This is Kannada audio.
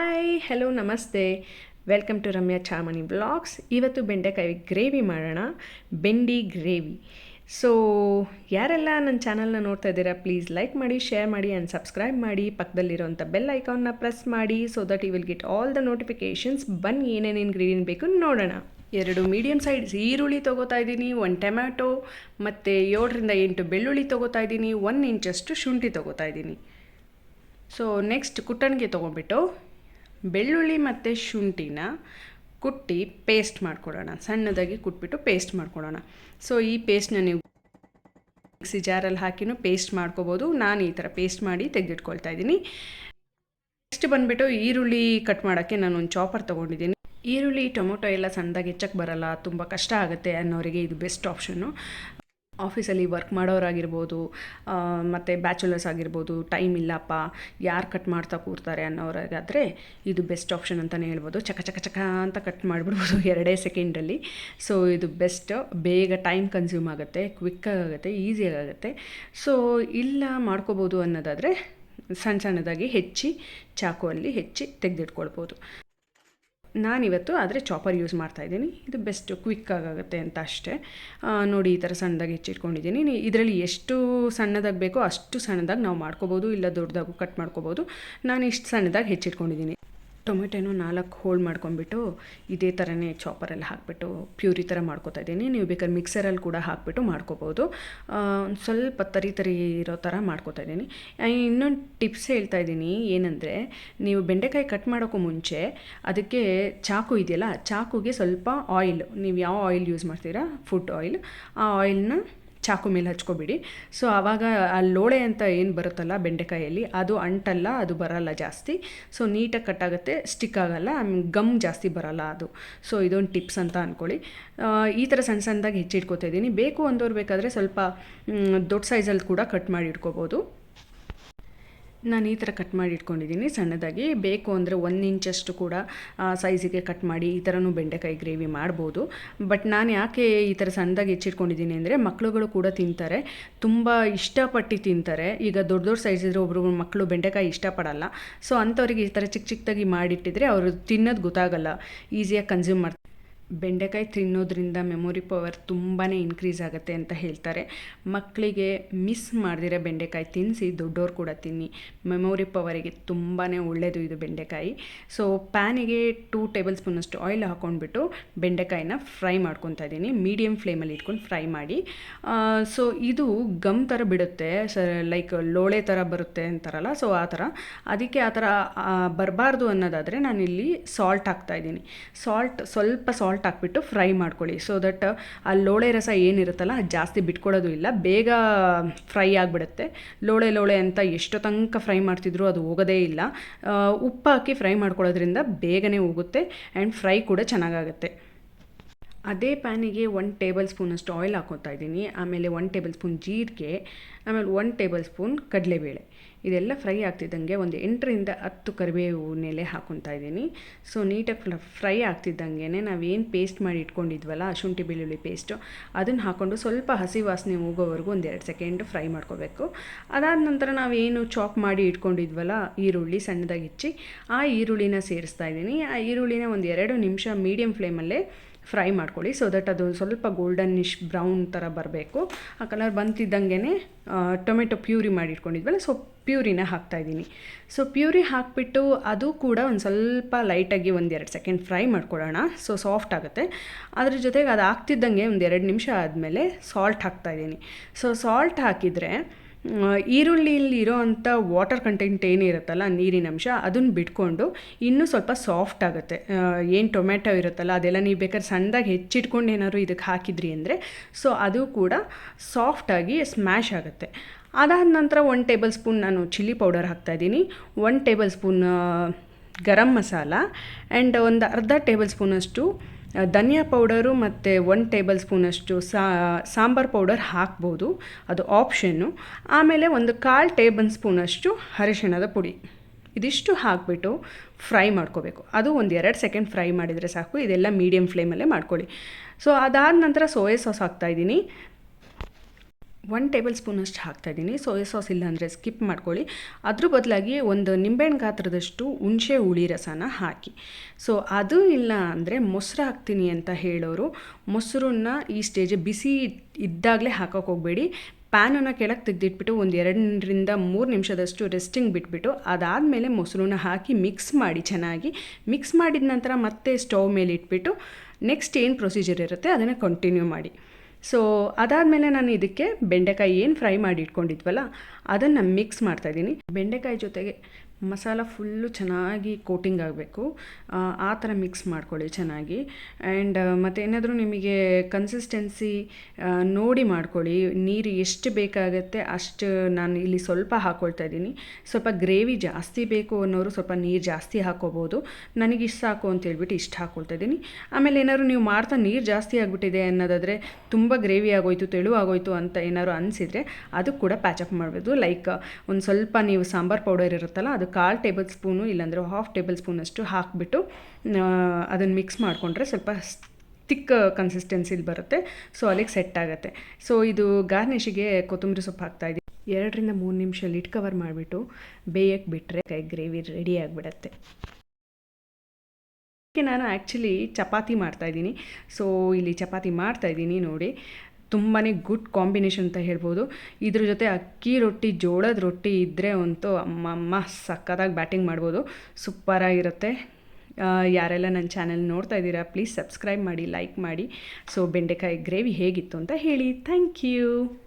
ಹಾಯ್ ಹಲೋ ನಮಸ್ತೆ welcome to Ramya Chamani blogs ಇವತ್ತು ಬೆಂಡೆಕಾಯಿ ಗ್ರೇವಿ ಮಾಡೋಣ ಬೆಂಡಿ ಗ್ರೇವಿ ಸೊ ಯಾರೆಲ್ಲ ನನ್ನ ಚಾನಲ್ನ ನೋಡ್ತಾ ಇದ್ದೀರಾ ಪ್ಲೀಸ್ ಲೈಕ್ ಮಾಡಿ ಶೇರ್ ಮಾಡಿ ಆ್ಯಂಡ್ ಸಬ್ಸ್ಕ್ರೈಬ್ ಮಾಡಿ. ಪಕ್ಕದಲ್ಲಿರೋಂಥ ಬೆಲ್ ಐಕಾನ್ನ ಪ್ರೆಸ್ ಮಾಡಿ so that you will get all the notifications ಬನ್ನಿ, ಏನೇನು ಇಂಗ್ರೀಡಿಯೆಂಟ್ ಬೇಕು ನೋಡೋಣ. ಎರಡು ಮೀಡಿಯಮ್ ಸೈಜ್ ಈರುಳ್ಳಿ ತೊಗೋತಾ ಇದ್ದೀನಿ ಒಂದು ಟೊಮ್ಯಾಟೊ ಮತ್ತು ಏಳರಿಂದ ಎಂಟು ಬೆಳ್ಳುಳ್ಳಿ ತೊಗೋತಾ ಇದ್ದೀನಿ ಒನ್ ಇಂಚಷ್ಟು ಶುಂಠಿ ತೊಗೋತಾ ಇದ್ದೀನಿ. ಸೊ ನೆಕ್ಸ್ಟ್ ಕುಟ್ಟಣಿಗೆ ತೊಗೊಂಬಿಟ್ಟು ಬೆಳ್ಳುಳ್ಳಿ ಮತ್ತು ಶುಂಠಿನ ಕುಟ್ಟಿ ಪೇಸ್ಟ್ ಮಾಡ್ಕೊಳ್ಳೋಣ. ಸಣ್ಣದಾಗಿ ಕುಟ್ಬಿಟ್ಟು ಪೇಸ್ಟ್ ಮಾಡ್ಕೊಳ್ಳೋಣ. ಸೊ ಈ ಪೇಸ್ಟ್ನ ನೀವು ಮಿಕ್ಸಿ ಜಾರಲ್ಲಿ ಹಾಕಿನೂ ಪೇಸ್ಟ್ ಮಾಡ್ಕೋಬೋದು. ನಾನು ಈ ಥರ ಪೇಸ್ಟ್ ಮಾಡಿ ತೆಗೆದಿಟ್ಕೊಳ್ತಾ ಇದ್ದೀನಿ. ನೆಕ್ಸ್ಟ್ ಬಂದುಬಿಟ್ಟು ಈರುಳ್ಳಿ ಕಟ್ ಮಾಡೋಕ್ಕೆ ನಾನು ಒಂದು ಚಾಪರ್ ತೊಗೊಂಡಿದ್ದೀನಿ. ಈರುಳ್ಳಿ, ಟೊಮೊಟೊ ಎಲ್ಲ ಸಣ್ಣದಾಗಿ ಹೆಚ್ಚಕ್ಕೆ ಬರಲ್ಲ. ತುಂಬ ಕಷ್ಟ ಆಗುತ್ತೆ ಅನ್ನೋರಿಗೆ ಇದು ಬೆಸ್ಟ್ ಆಪ್ಷನ್ನು ಆಫೀಸಲ್ಲಿ ವರ್ಕ್ ಮಾಡೋರಾಗಿರ್ಬೋದು ಮತ್ತು ಬ್ಯಾಚುಲರ್ಸ್ ಆಗಿರ್ಬೋದು, ಟೈಮ್ ಇಲ್ಲಪ್ಪ, ಯಾರು ಕಟ್ ಮಾಡ್ತಾ ಕೂರ್ತಾರೆ ಅನ್ನೋರಾಗಾದರೆ ಇದು ಬೆಸ್ಟ್ ಆಪ್ಷನ್ ಅಂತಲೇ ಹೇಳ್ಬೋದು. ಚಕ ಚಕ ಚಕ ಅಂತ ಕಟ್ ಮಾಡಿಬಿಡ್ಬೋದು ಎರಡೇ ಸೆಕೆಂಡಲ್ಲಿ. ಸೊ, ಇದು ಬೆಸ್ಟ್, ಬೇಗ ಟೈಮ್ ಕನ್ಸ್ಯೂಮ್ ಆಗುತ್ತೆ ಕ್ವಿಕ್ಕಾಗುತ್ತೆ ಆಗುತ್ತೆ ಈಸಿಯಾಗಿ ಆಗುತ್ತೆ. ಸೊ, ಇಲ್ಲ ಮಾಡ್ಕೋಬೋದು ಅನ್ನೋದಾದರೆ ಸಣ್ಣ ಸಣ್ಣದಾಗಿ ಹೆಚ್ಚಿ ಚಾಕುವಲ್ಲಿ ಹೆಚ್ಚಿ ತೆಗೆದಿಟ್ಕೊಳ್ಬೋದು. ನಾನಿವತ್ತು ಆದರೆ ಚಾಪರ್ ಯೂಸ್ ಮಾಡ್ತಾಯಿದ್ದೀನಿ ಇದು ಬೆಸ್ಟ್ ಕ್ವಿಕ್ ಆಗುತ್ತೆ ಅಂತ ಅಷ್ಟೇ. ನೋಡಿ ಈ ಥರ ಸಣ್ಣದಾಗಿ ಹೆಚ್ಚಿಟ್ಕೊಂಡಿದ್ದೀನಿ. ಇದರಲ್ಲಿ ಎಷ್ಟು ಸಣ್ಣದಾಗಿ ಬೇಕೋ ಅಷ್ಟು ಸಣ್ಣದಾಗಿ ನಾವು ಮಾಡ್ಕೋಬೋದು, ಇಲ್ಲ ದೊಡ್ಡದಾಗೂ ಕಟ್ ಮಾಡ್ಕೋಬೋದು. ನಾನು ಇಷ್ಟು ಸಣ್ಣದಾಗಿ ಹೆಚ್ಚಿಟ್ಕೊಂಡಿದ್ದೀನಿ. ಟೊಮೆಟೊನೂ ನಾಲ್ಕು ಹೋಲ್ಡ್ ಮಾಡ್ಕೊಂಡ್ಬಿಟ್ಟು ಇದೇ ಥರನೇ ಚಾಪರಲ್ಲಿ ಹಾಕಿಬಿಟ್ಟು ಪ್ಯೂರಿ ಥರ ಮಾಡ್ಕೋತಾ ಇದ್ದೀನಿ. ನೀವು ಬೇಕಾದ್ರೆ ಮಿಕ್ಸರಲ್ಲಿ ಕೂಡ ಹಾಕಿಬಿಟ್ಟು ಮಾಡ್ಕೋಬೋದು. ಸ್ವಲ್ಪ ತರಿ ತರಿ ಇರೋ ಥರ ಮಾಡ್ಕೋತಾ ಇದ್ದೀನಿ. ಇನ್ನೊಂದು ಟಿಪ್ಸ್ ಹೇಳ್ತಾ ಇದ್ದೀನಿ. ಏನಂದರೆ, ನೀವು ಬೆಂಡೆಕಾಯಿ ಕಟ್ ಮಾಡೋಕ್ಕೂ ಮುಂಚೆ ಅದಕ್ಕೆ ಚಾಕು ಇದೆಯಲ್ಲ, ಚಾಕುಗೆ ಸ್ವಲ್ಪ ಆಯಿಲ್ ನೀವು ಯಾವ ಆಯಿಲ್ ಯೂಸ್ ಮಾಡ್ತೀರಾ? ಫುಡ್ ಆಯಿಲ್ ಆ ಆಯಿಲ್ನ ಚಾಕು ಮೇಲೆ ಹಚ್ಕೊಬಿಡಿ. ಸೊ ಆವಾಗ ಆ ಲೋಳೆ ಅಂತ ಏನು ಬರುತ್ತಲ್ಲ ಬೆಂಡೆಕಾಯಲ್ಲಿ, ಅದು ಅಂಟಲ್ಲ, ಅದು ಬರಲ್ಲ ಜಾಸ್ತಿ. ಸೊ ನೀಟಾಗಿ ಕಟ್ಟಾಗುತ್ತೆ ಸ್ಟಿಕ್ ಆಗಲ್ಲ ಗಮ್ ಜಾಸ್ತಿ ಬರಲ್ಲ ಅದು. ಸೊ ಇದೊಂದು ಟಿಪ್ಸ್ ಅಂತ ಅಂದ್ಕೊಳ್ಳಿ ಈ ಥರ ಸಣ್ಣ ಸಣ್ಣದಾಗಿ ಹೆಚ್ಚಿಟ್ಕೋತಾ ಇದ್ದೀನಿ. ಬೇಕು ಅಂದವ್ರು ಬೇಕಾದರೆ ಸ್ವಲ್ಪ ದೊಡ್ಡ ಸೈಜಲ್ಲಿ ಕೂಡ ಕಟ್ ಮಾಡಿ ಇಟ್ಕೋಬೋದು. ನಾನು ಈ ಥರ ಕಟ್ ಮಾಡಿ ಇಟ್ಕೊಂಡಿದ್ದೀನಿ. ಸಣ್ಣದಾಗಿ ಬೇಕು ಅಂದರೆ ಒಂದು ಇಂಚಷ್ಟು ಕೂಡ ಸೈಜಿಗೆ ಕಟ್ ಮಾಡಿ ಈ ಥರನೂ ಬೆಂಡೆಕಾಯಿ ಗ್ರೇವಿ ಮಾಡ್ಬೋದು. ಬಟ್ ನಾನು ಯಾಕೆ ಈ ಥರ ಸಣ್ಣದಾಗಿ ಹೆಚ್ಚಿಟ್ಕೊಂಡಿದ್ದೀನಿ ಅಂದರೆ ಮಕ್ಕಳುಗಳು ಕೂಡ ತಿಂತಾರೆ. ತುಂಬ ಇಷ್ಟಪಟ್ಟು ತಿಂತಾರೆ. ಈಗ ದೊಡ್ಡ ದೊಡ್ಡ ಸೈಜ್ ಇದ್ರೆ ಒಬ್ಬರು ಮಕ್ಕಳು ಬೆಂಡೆಕಾಯಿ ಇಷ್ಟಪಡಲ್ಲ. ಸೊ ಅಂಥವ್ರಿಗೆ ಈ ಥರ ಚಿಕ್ಕ ಚಿಕ್ಕದಾಗಿ ಮಾಡಿಟ್ಟಿದ್ರೆ ಅವರು ತಿನ್ನೋದು ಗೊತ್ತಾಗಲ್ಲ. ಈಸಿಯಾಗಿ ಕನ್ಸ್ಯೂಮ್ ಮಾಡ್ತಾರೆ. ಬೆಂಡೆಕಾಯಿ ತಿನ್ನೋದ್ರಿಂದ ಮೆಮೊರಿ ಪವರ್ ತುಂಬಾ ಇನ್ಕ್ರೀಸ್ ಆಗುತ್ತೆ ಅಂತ ಹೇಳ್ತಾರೆ. ಮಕ್ಕಳಿಗೆ ಮಿಸ್ ಮಾಡಿದರೆ ಬೆಂಡೆಕಾಯಿ ತಿನ್ನಿಸಿ ದೊಡ್ಡವ್ರು ಕೂಡ ತಿನ್ನಿ. ಮೆಮೊರಿ ಪವರಿಗೆ ತುಂಬಾ ಒಳ್ಳೆಯದು ಇದು ಬೆಂಡೆಕಾಯಿ. ಸೊ ಪ್ಯಾನಿಗೆ ಟೂ ಟೇಬಲ್ ಸ್ಪೂನಷ್ಟು ಆಯಿಲ್ ಹಾಕ್ಕೊಂಡ್ಬಿಟ್ಟು ಬೆಂಡೆಕಾಯಿನ ಫ್ರೈ ಮಾಡ್ಕೊತಾ ಇದ್ದೀನಿ. ಮೀಡಿಯಮ್ ಫ್ಲೇಮಲ್ಲಿ ಇಟ್ಕೊಂಡು ಫ್ರೈ ಮಾಡಿ. ಸೊ ಇದು ಗಮ್ ಥರ ಬಿಡುತ್ತೆ. ಸ ಲೈಕ್ ಲೋಳೆ ಥರ ಬರುತ್ತೆ ಅಂತಾರಲ್ಲ ಸೊ ಆ ಥರ ಅದಕ್ಕೆ ಆ ಥರ ಬರಬಾರ್ದು ಅನ್ನೋದಾದರೆ ನಾನಿಲ್ಲಿ ಸಾಲ್ಟ್ ಹಾಕ್ತಾಯಿದ್ದೀನಿ ಸಾಲ್ಟ್ ಸ್ವಲ್ಪ ಸಾಲ್ಟ್ ಸಾಲ್ಟ್ ಹಾಕ್ಬಿಟ್ಟು ಫ್ರೈ ಮಾಡ್ಕೊಳ್ಳಿ. ಸೊ ದಟ್ ಆ ಲೋಳೆ ರಸ ಏನಿರುತ್ತಲ್ಲ, ಅದು ಜಾಸ್ತಿ ಬಿಟ್ಕೊಳ್ಳೋದು ಇಲ್ಲ. ಬೇಗ ಫ್ರೈ ಆಗಿಬಿಡುತ್ತೆ. ಲೋಳೆ ಲೋಳೆ ಅಂತ ಎಷ್ಟು ತನಕ ಫ್ರೈ ಮಾಡ್ತಿದ್ರು, ಅದು ಹೋಗೋದೇ ಇಲ್ಲ. ಉಪ್ಪು ಹಾಕಿ ಫ್ರೈ ಮಾಡ್ಕೊಳ್ಳೋದ್ರಿಂದ ಬೇಗನೆ ಹೋಗುತ್ತೆ ಆ್ಯಂಡ್ ಫ್ರೈ ಕೂಡ ಚೆನ್ನಾಗಾಗುತ್ತೆ. ಅದೇ ಪ್ಯಾನಿಗೆ ಒನ್ ಟೇಬಲ್ ಸ್ಪೂನಷ್ಟು ಆಯಿಲ್ ಹಾಕೋತಾ ಇದ್ದೀನಿ. ಆಮೇಲೆ ಒನ್ ಟೇಬಲ್ ಸ್ಪೂನ್ ಜೀರಿಗೆ, ಆಮೇಲೆ ಒನ್ ಟೇಬಲ್ ಸ್ಪೂನ್ ಕಡಲೆಬೇಳೆ. ಇದೆಲ್ಲ ಫ್ರೈ ಆಗ್ತಿದ್ದಂಗೆ ಒಂದು ಎಂಟರಿಂದ ಹತ್ತು ಕರಿಬೇವು ನೆಲೆ ಹಾಕೊತಾ ಇದ್ದೀನಿ. ಸೊ ನೀಟಾಗಿ ಫ್ರೈ ಆಗ್ತಿದ್ದಂಗೆ ನಾವೇನು ಪೇಸ್ಟ್ ಮಾಡಿ ಇಟ್ಕೊಂಡಿದ್ವಲ್ಲ ಶುಂಠಿ ಬೆಳ್ಳುಳ್ಳಿ ಪೇಸ್ಟು ಅದನ್ನು ಹಾಕ್ಕೊಂಡು ಸ್ವಲ್ಪ ಹಸಿ ವಾಸನೆ ಹೋಗೋವರೆಗೂ ಒಂದು ಎರಡು ಸೆಕೆಂಡ್ ಫ್ರೈ ಮಾಡ್ಕೋಬೇಕು. ಅದಾದ ನಂತರ ನಾವೇನು ಚಾಪ್ ಮಾಡಿ ಇಟ್ಕೊಂಡಿದ್ವಲ್ಲ, ಈರುಳ್ಳಿ ಸಣ್ಣದಾಗಿ ಹೆಚ್ಚಿ, ಆ ಈರುಳ್ಳಿನ ಸೇರಿಸ್ತಾ ಇದ್ದೀನಿ. ಆ ಈರುಳ್ಳಿನ ಒಂದು ಎರಡು ನಿಮಿಷ ಮೀಡಿಯಮ್ ಫ್ಲೇಮಲ್ಲೇ ಫ್ರೈ ಮಾಡ್ಕೊಳ್ಳಿ. ಸೊ ದಟ್ ಅದು ಸ್ವಲ್ಪ ಗೋಲ್ಡನ್ನಿಶ್ ಬ್ರೌನ್ ಥರ ಬರಬೇಕು. ಆ ಕಲರ್ ಬಂತಿದ್ದಂಗೆ ಟೊಮೆಟೊ ಪ್ಯೂರಿ ಮಾಡಿ ಇಟ್ಕೊಂಡಿದ್ವಲ್ಲ ಸೊ ಪ್ಯೂರಿನ ಹಾಕ್ತಾಯಿದ್ದೀನಿ ಸೊ ಪ್ಯೂರಿ ಹಾಕಿಬಿಟ್ಟು ಅದು ಕೂಡ ಒಂದು ಸ್ವಲ್ಪ ಲೈಟಾಗಿ ಒಂದು ಎರಡು ಸೆಕೆಂಡ್ ಫ್ರೈ ಮಾಡ್ಕೊಳ್ಳೋಣ. ಸೊ ಸಾಫ್ಟ್ ಆಗುತ್ತೆ. ಅದ್ರ ಜೊತೆಗೆ ಅದು ಆಗ್ತಿದ್ದಂಗೆ ಒಂದು ಎರಡು ನಿಮಿಷ ಆದಮೇಲೆ ಸಾಲ್ಟ್ ಹಾಕ್ತಾಯಿದ್ದೀನಿ ಸೊ ಸಾಲ್ಟ್ ಹಾಕಿದರೆ ಈರುಳ್ಳಿಯಲ್ಲಿ ಇರೋ ಅಂಥ ವಾಟರ್ ಕಂಟೆಂಟ್ ಏನಿರುತ್ತಲ್ಲ, ನೀರಿನ ಅಂಶ, ಅದನ್ನು ಬಿಟ್ಕೊಂಡು ಇನ್ನೂ ಸ್ವಲ್ಪ ಸಾಫ್ಟ್ ಆಗುತ್ತೆ. ಏನು ಟೊಮೆಟೊ ಇರುತ್ತಲ್ಲ, ಅದೆಲ್ಲ ನೀವು ಬೇಕಾದ್ರೆ ಸಣ್ಣದಾಗಿ ಹೆಚ್ಚಿಟ್ಕೊಂಡು ಏನಾದ್ರು ಇದಕ್ಕೆ ಹಾಕಿದ್ರಿ ಅಂದರೆ, ಸೊ ಅದು ಕೂಡ ಸಾಫ್ಟಾಗಿ ಸ್ಮ್ಯಾಶ್ ಆಗುತ್ತೆ. ಅದಾದ ನಂತರ ಒನ್ ಟೇಬಲ್ ಸ್ಪೂನ್ ನಾನು ಚಿಲ್ಲಿ ಪೌಡರ್ ಹಾಕ್ತಾಯಿದ್ದೀನಿ one tablespoon garam masala and ಒಂದು ಅರ್ಧ ಟೇಬಲ್ ಸ್ಪೂನಷ್ಟು ಧನಿಯಾ ಪೌಡರು ಮತ್ತು ಒನ್ ಟೇಬಲ್ ಸ್ಪೂನಷ್ಟು ಸಾಂಬಾರು ಪೌಡರ್ ಹಾಕ್ಬೋದು. ಅದು ಆಪ್ಷನ್ನು ಆಮೇಲೆ ಒಂದು ಕಾಲು ಟೇಬಲ್ ಸ್ಪೂನಷ್ಟು ಅರಿಶಿಣದ ಪುಡಿ. ಇದಿಷ್ಟು ಹಾಕಿಬಿಟ್ಟು ಫ್ರೈ ಮಾಡ್ಕೋಬೇಕು. ಅದು ಒಂದು ಎರಡು ಸೆಕೆಂಡ್ ಫ್ರೈ ಮಾಡಿದರೆ ಸಾಕು. ಇದೆಲ್ಲ ಮೀಡಿಯಮ್ ಫ್ಲೇಮಲ್ಲೇ ಮಾಡ್ಕೊಳ್ಳಿ. ಸೊ ಅದಾದ ನಂತರ ಸೋಯಾ ಸಾಸ್ ಹಾಕ್ತಾಯಿದ್ದೀನಿ ಒನ್ ಟೇಬಲ್ ಸ್ಪೂನಷ್ಟು ಹಾಕ್ತಾಯಿದ್ದೀನಿ ಸೋಯಾ ಸಾಸ್ ಇಲ್ಲಾಂದರೆ ಸ್ಕಿಪ್ ಮಾಡ್ಕೊಳ್ಳಿ. ಅದ್ರ ಬದಲಾಗಿ ಒಂದು ನಿಂಬೆಹಣ್ಣು ಗಾತ್ರದಷ್ಟು ಹುಣಸೆ ಹುಳಿ ರಸನ ಹಾಕಿ. ಸೊ ಅದು ಇಲ್ಲ ಅಂದರೆ ಮೊಸರು ಹಾಕ್ತೀನಿ ಅಂತ ಹೇಳೋರು, ಮೊಸರನ್ನ ಈ ಸ್ಟೇಜ್ ಬಿಸಿ ಇದ್ದಾಗಲೇ ಹಾಕೋಕೆ ಹೋಗಬೇಡಿ. ಪ್ಯಾನನ್ನು ಕೆಳಗೆ ತೆಗೆದಿಟ್ಬಿಟ್ಟು ಒಂದು ಎರಡರಿಂದ ಮೂರು ನಿಮಿಷದಷ್ಟು ರೆಸ್ಟಿಂಗ್ ಬಿಟ್ಬಿಟ್ಟು ಅದಾದಮೇಲೆ ಮೊಸರನ್ನ ಹಾಕಿ ಮಿಕ್ಸ್ ಮಾಡಿ ಚೆನ್ನಾಗಿ. ಮಿಕ್ಸ್ ಮಾಡಿದ ನಂತರ ಮತ್ತೆ ಸ್ಟವ್ ಮೇಲೆ ಇಟ್ಬಿಟ್ಟು ನೆಕ್ಸ್ಟ್ ಏನು ಪ್ರೊಸೀಜರ್ ಇರುತ್ತೆ ಅದನ್ನು ಕಂಟಿನ್ಯೂ ಮಾಡಿ. ಸೊ ಅದಾದಮೇಲೆ ನಾನು ಇದಕ್ಕೆ ಬೆಂಡೆಕಾಯಿ ಏನು ಫ್ರೈ ಮಾಡಿ ಇಟ್ಕೊಂಡಿದ್ವಲ್ಲ ಅದನ್ನು ಮಿಕ್ಸ್ ಮಾಡ್ತಾಯಿದ್ದೀನಿ ಬೆಂಡೆಕಾಯಿ ಜೊತೆಗೆ ಮಸಾಲ ಫುಲ್ಲು ಚೆನ್ನಾಗಿ ಕೋಟಿಂಗ್ ಆಗಬೇಕು. ಆ ಥರ ಮಿಕ್ಸ್ ಮಾಡ್ಕೊಳ್ಳಿ ಚೆನ್ನಾಗಿ. ಆ್ಯಂಡ್ ಮತ್ತು ಏನಾದರೂ ನಿಮಗೆ ಕನ್ಸಿಸ್ಟೆನ್ಸಿ ನೋಡಿ ಮಾಡ್ಕೊಳ್ಳಿ. ನೀರು ಎಷ್ಟು ಬೇಕಾಗುತ್ತೆ ಅಷ್ಟು ನಾನು ಇಲ್ಲಿ ಸ್ವಲ್ಪ ಹಾಕ್ಕೊಳ್ತಾ ಇದ್ದೀನಿ. ಸ್ವಲ್ಪ ಗ್ರೇವಿ ಜಾಸ್ತಿ ಬೇಕು ಅನ್ನೋರು ಸ್ವಲ್ಪ ನೀರು ಜಾಸ್ತಿ ಹಾಕೋಬೋದು. ನನಗೆ ಇಷ್ಟು ಸಾಕು ಅಂತ ಹೇಳ್ಬಿಟ್ಟು ಇಷ್ಟು ಹಾಕ್ಕೊಳ್ತಾ ಇದ್ದೀನಿ. ಆಮೇಲೆ ಏನಾದ್ರು ನೀವು ಮಾಡ್ತಾ ನೀರು ಜಾಸ್ತಿ ಆಗಿಬಿಟ್ಟಿದೆ ಅನ್ನೋದಾದರೆ ತುಂಬ ಗ್ರೇವಿ ಆಗೋಯ್ತು, ತೆಳು ಆಗೋಯ್ತು ಅಂತ ಏನಾದ್ರು ಅನಿಸಿದರೆ ಅದು ಕೂಡ ಪ್ಯಾಚಪ್ ಮಾಡ್ಬೋದು. ಲೈಕ್, ಒಂದು ಸ್ವಲ್ಪ ನೀವು ಸಾಂಬಾರು ಪೌಡರ್ ಇರುತ್ತಲ್ಲ ಅದು ಕಾಲು ಟೇಬಲ್ ಸ್ಪೂನು ಇಲ್ಲಾಂದರೆ ಹಾಫ್ ಟೇಬಲ್ ಸ್ಪೂನಷ್ಟು ಹಾಕಿಬಿಟ್ಟು ಅದನ್ನು ಮಿಕ್ಸ್ ಮಾಡಿಕೊಂಡ್ರೆ ಸ್ವಲ್ಪ ತಿಕ್ ಕನ್ಸಿಸ್ಟೆನ್ಸಿಲಿ ಬರುತ್ತೆ. ಸೊ ಅಲ್ಲಿಗೆ ಸೆಟ್ ಆಗುತ್ತೆ. ಸೊ ಇದು ಗಾರ್ನಿಷಿಗೆ ಕೊತ್ತಂಬರಿ ಸೊಪ್ಪು ಹಾಕ್ತಾಯಿದ್ದೀನಿ ಎರಡರಿಂದ ಮೂರು ನಿಮಿಷ ಲಿಡ್ ಕವರ್ ಮಾಡಿಬಿಟ್ಟು ಬೇಯಕ್ಕೆ ಬಿಟ್ಟರೆ ಕೈ ಗ್ರೇವಿ ರೆಡಿ ಆಗಿಬಿಡತ್ತೆ. ನಾನು ಆ್ಯಕ್ಚುಲಿ ಚಪಾತಿ ಮಾಡ್ತಾಯಿದ್ದೀನಿ ಸೊ ಇಲ್ಲಿ ಚಪಾತಿ ಮಾಡ್ತಾಯಿದ್ದೀನಿ ನೋಡಿ. ತುಂಬಾ ಗುಡ್ ಕಾಂಬಿನೇಷನ್ ಅಂತ ಹೇಳ್ಬೋದು. ಇದ್ರ ಜೊತೆ ಅಕ್ಕಿ ರೊಟ್ಟಿ, ಜೋಳದ ರೊಟ್ಟಿ ಇದ್ದರೆ ಅಂತೂ ಅಮ್ಮಮ್ಮ ಸಕ್ಕತ್ತಾಗಿ ಬ್ಯಾಟಿಂಗ್ ಮಾಡ್ಬೋದು. ಸೂಪರಾಗಿರುತ್ತೆ. ಯಾರೆಲ್ಲ ನನ್ನ ಚಾನೆಲ್ ನೋಡ್ತಾ ಇದ್ದೀರಾ, ಪ್ಲೀಸ್ ಸಬ್ಸ್ಕ್ರೈಬ್ ಮಾಡಿ, ಲೈಕ್ ಮಾಡಿ. ಸೊ, ಬೆಂಡೆಕಾಯಿ ಗ್ರೇವಿ ಹೇಗಿತ್ತು ಅಂತ ಹೇಳಿ. Thank you.